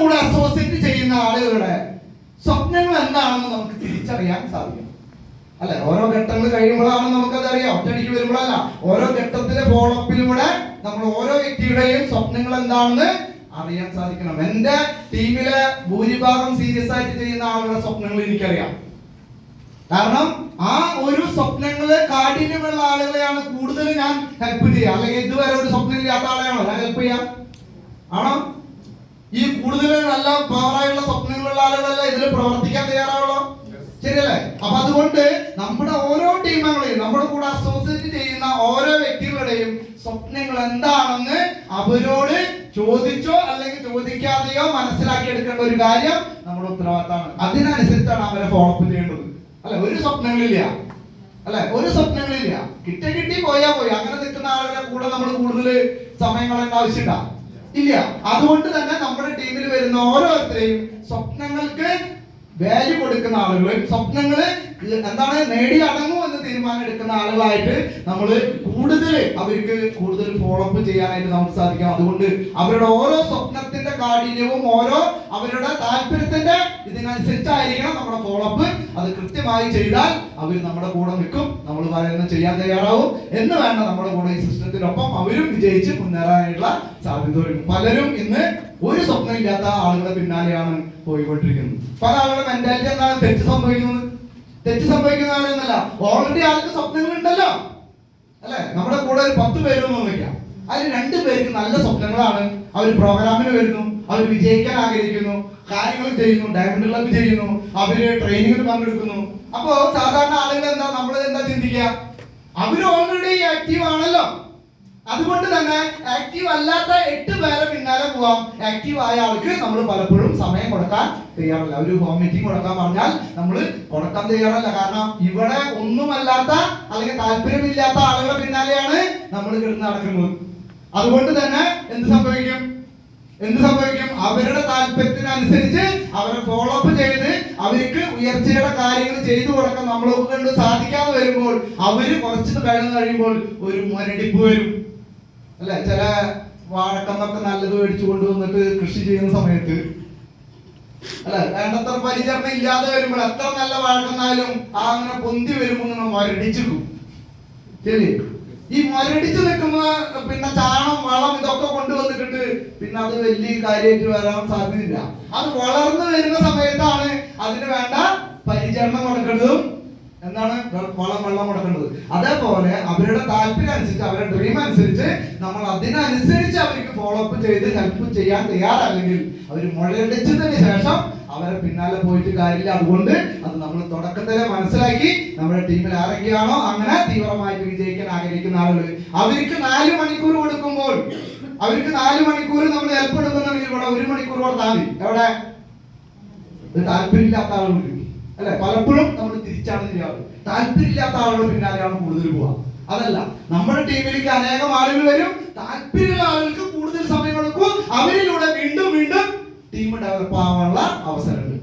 കൂടെ അസോസിയേറ്റ് ചെയ്യുന്ന ആളുകളുടെ സ്വപ്നങ്ങൾ എന്താണെന്ന് നമുക്ക് തിരിച്ചറിയാൻ സാധിക്കും. അല്ലെ? ഓരോ ഘട്ടങ്ങൾ കഴിയുമ്പോഴാണ് നമുക്കത് അറിയാം ഒറ്റയടിക്ക് വരുമ്പോഴല്ല. ഓരോ ഘട്ടത്തിലെ ഫോളോപ്പിലൂടെ നമ്മൾ ഓരോ വ്യക്തിയുടെയും സ്വപ്നങ്ങൾ എന്താണെന്ന് അറിയാൻ സാധിക്കണം. എന്റെ ടീമിലെ ഭൂരിഭാഗം സീരിയസ് ആയിട്ട് ചെയ്യുന്ന ആളുകളുടെ സ്വപ്നങ്ങൾ എനിക്കറിയാം. കാരണം ആ ഒരു സ്വപ്നങ്ങൾ കാഠിന്യമുള്ള ആളുകളെയാണ് കൂടുതൽ ഞാൻ ഹെൽപ്പ് ചെയ്യുക. അല്ലെങ്കിൽ ഇതുവരെ ഒരു സ്വപ്നം ഇല്ലാത്ത ആളെയാണോ? ഞാൻ ഹെൽപ്പ് ചെയ്യാം. ആണോ? നല്ല പവറായുള്ള സ്വപ്നങ്ങളുള്ള ആളുകളല്ല? ഇതിൽ പ്രവർത്തിക്കാൻ തയ്യാറാവുള്ളൂ ശരിയല്ലേ? അപ്പൊ അതുകൊണ്ട് നമ്മുടെ ഓരോ ടീമുകളെയും നമ്മുടെ കൂടെ അസോസിയേറ്റ് ചെയ്യുന്ന ഓരോ വ്യക്തികളുടെയും സ്വപ്നങ്ങൾ എന്താണെന്ന് അവരോട് ചോദിച്ചോ അല്ലെങ്കിൽ ചോദിക്കാതെയോ മനസ്സിലാക്കി എടുക്കേണ്ട ഒരു കാര്യം നമ്മുടെ ഉത്തരവാദിത്തമാണ്. അതിനനുസരിച്ചാണ് അവരെ ഫോളോ അപ്പ് ചെയ്യേണ്ടത്. അല്ലെ? ഒരു സ്വപ്നങ്ങളില്ല. അല്ലെ? ഒരു സ്വപ്നങ്ങളില്ല. കിട്ടി കിട്ടി പോയാ പോയി. അങ്ങനെ നിൽക്കുന്ന ആളുകളെ കൂടെ നമ്മൾ കൂടുതൽ സമയം കളയേണ്ട ആവശ്യമില്ല. ഇല്ല. അതുകൊണ്ട് തന്നെ നമ്മുടെ ടീമിൽ വരുന്ന ഓരോരുത്തരെയും സ്വപ്നങ്ങൾക്ക് വാല്യൂ കൊടുക്കുന്ന ആളുകളും സ്വപ്നങ്ങൾ എന്താണ് നേടി എടുക്കുന്ന ആളുകളായിട്ട് നമ്മൾ കൂടുതൽ അവർക്ക് കൂടുതൽ ഫോളോ അപ്പ് ചെയ്യാനായിട്ട് നമുക്ക് സാധിക്കാം. അതുകൊണ്ട് അവരുടെ ഓരോ സ്വപ്നത്തിന്റെ കാഠിന്യവും ഓരോ അവരുടെ താല്പര്യത്തിന്റെ ഇതിനനുസരിച്ചായിരിക്കണം നമ്മുടെ ഫോളോ അപ്പ് അത് കൃത്യമായി ചെയ്താൽ അവർ നമ്മുടെ കൂടെ നിൽക്കും. നമ്മൾ പറയുന്നത് ചെയ്യാൻ തയ്യാറാവും. എന്ന് വേണ്ട നമ്മുടെ കൂടെ ഈ സിസ്റ്റത്തിനൊപ്പം അവരും വിജയിച്ച് മുന്നേറാനായിട്ടുള്ള സാധ്യത വരും പലരും ഇന്ന് ഒരു സ്വപ്നം ഇല്ലാത്ത ആളുകളുടെ പിന്നാലെയാണ് പോയിക്കൊണ്ടിരിക്കുന്നത്. പല ആളുകളുടെ മെന്റാലിറ്റി എന്താണ്? തെറ്റ് സംഭവിക്കുന്നത്? തെറ്റ് സംഭവിക്കുന്നതാണ് എന്നല്ല ഓൾറെഡി ആൾക്ക് സ്വപ്നങ്ങൾ ഉണ്ടല്ലോ അല്ലെ? നമ്മുടെ കൂടെ ഒരു പത്ത് പേരൊന്നും വയ്ക്കാം അതിൽ രണ്ടു പേർക്ക് നല്ല സ്വപ്നങ്ങളാണ്. അവർ പ്രോഗ്രാമിന് വരുന്നു. അവർ വിജയിക്കാൻ ആഗ്രഹിക്കുന്നു. കാര്യങ്ങൾ ചെയ്യുന്നു. ഡയമണ്ട് ക്ലബ് ചെയ്യുന്നു. അവർ ട്രെയിനിങ്ങിൽ പങ്കെടുക്കുന്നു. അപ്പോ സാധാരണ ആളുകൾ എന്താ? നമ്മൾ എന്താ ചിന്തിക്കുക? അവർ ഓൾറെഡി ആക്റ്റീവ് ആണല്ലോ. അതുകൊണ്ട് തന്നെ ആക്റ്റീവ് അല്ലാത്ത എട്ട് പേരെ പിന്നാലെ പോവാം. ആക്റ്റീവ് ആയ ആൾക്ക് നമ്മൾ പലപ്പോഴും സമയം കൊടുക്കാൻ തയ്യാറല്ല. ഒരു ഹോം മീറ്റിംഗ് കൊടുക്കാൻ പറഞ്ഞാൽ നമ്മൾ കൊടുക്കാൻ തയ്യാറല്ല. കാരണം ഇവിടെ ഒന്നുമല്ലാത്ത അല്ലെങ്കിൽ താല്പര്യമില്ലാത്ത ആളുകളെ പിന്നാലെയാണ് നമ്മൾ കിടന്ന് നടക്കുന്നത്. അതുകൊണ്ട് തന്നെ എന്ത് സംഭവിക്കും? എന്ത് സംഭവിക്കും? അവരുടെ താല്പര്യത്തിനനുസരിച്ച് അവരെ ഫോളോ അപ്പ് ചെയ്ത് അവർക്ക് ഉയർച്ചയുടെ കാര്യങ്ങൾ ചെയ്തു കൊടുക്കാൻ നമ്മളെ കൊണ്ട് സാധിക്കാതെ വരുമ്പോൾ അവർ കുറച്ച് കഴിഞ്ഞു കഴിയുമ്പോൾ ഒരു മുരടിപ്പ് വരും. അല്ലെ ചില വാഴക്കന്നൊക്കെ നല്ലത് മേടിച്ചു കൊണ്ടുവന്നിട്ട് കൃഷി ചെയ്യുന്ന സമയത്ത് അല്ല വേണ്ടത്ര പരിചരണം ഇല്ലാതെ വരുമ്പോൾ എത്ര നല്ല വാഴക്കന്നാലും ആ അങ്ങനെ പൊന്തി വരുമ്പോൾ നമ്മൾ മുരടിച്ചിരിക്കും ശരി ഈ മരടിച്ചു നിൽക്കുന്ന പിന്നെ ചാണം വളം ഇതൊക്കെ കൊണ്ടുവന്നിട്ട് പിന്നെ അത് വലിയ കാര്യമായിട്ട് വരാൻ സാധ്യതയില്ല. അത് വളർന്നു വരുന്ന സമയത്താണ് അതിന് വേണ്ട പരിചരണം കൊടുക്കേണ്ടതും എന്താണ്? വളം വെള്ളം കൊടുക്കേണ്ടത് അതേപോലെ അവരുടെ താല്പര്യം അനുസരിച്ച് അവരുടെ ഡ്രീം അനുസരിച്ച് നമ്മൾ അതിനനുസരിച്ച് അവർക്ക് ഫോളോ അപ്പ് ചെയ്ത് ഹെൽപ്പ് ചെയ്യാൻ തയ്യാറല്ലെങ്കിൽ അവർ മുഴയടിച്ചതിന് ശേഷം അവരെ പിന്നാലെ പോയിട്ട് കാര്യമില്ല. അതുകൊണ്ട് അത് നമ്മൾ തുടക്കത്തിലെ മനസ്സിലാക്കി നമ്മുടെ ടീമിൽ ആരൊക്കെയാണോ അങ്ങനെ തീവ്രമായിട്ട് വിജയിക്കാൻ ആഗ്രഹിക്കുന്ന ആളുകൾ അവർക്ക് നാല് മണിക്കൂർ കൊടുക്കുമ്പോൾ അവർക്ക് നാല് മണിക്കൂർ നമ്മൾ ഹെൽപ്പ് എടുക്കുന്നുണ്ടെങ്കിൽ ഇവിടെ ഒരു മണിക്കൂർ കൊടുത്താൽ മതി. എവിടെ? താല്പര്യമില്ലാത്ത ആളുകൾ അല്ലെ? പലപ്പോഴും നമ്മൾ ചെയ്യാറ് താല്പര്യമില്ലാത്ത ആളുകൾ പിന്നാലെയാണ് കൂടുതൽ പോവുക. അതല്ല നമ്മുടെ ടീമിലേക്ക് അനേകം ആളുകൾ വരും. താല്പര്യമുള്ള ആളുകൾക്ക് കൂടുതൽ സമയം കൊടുക്കും. അവരിലൂടെ വീണ്ടും വീണ്ടും ടീം ഡെവലപ്പ് ആവാനുള്ള അവസരമുണ്ട്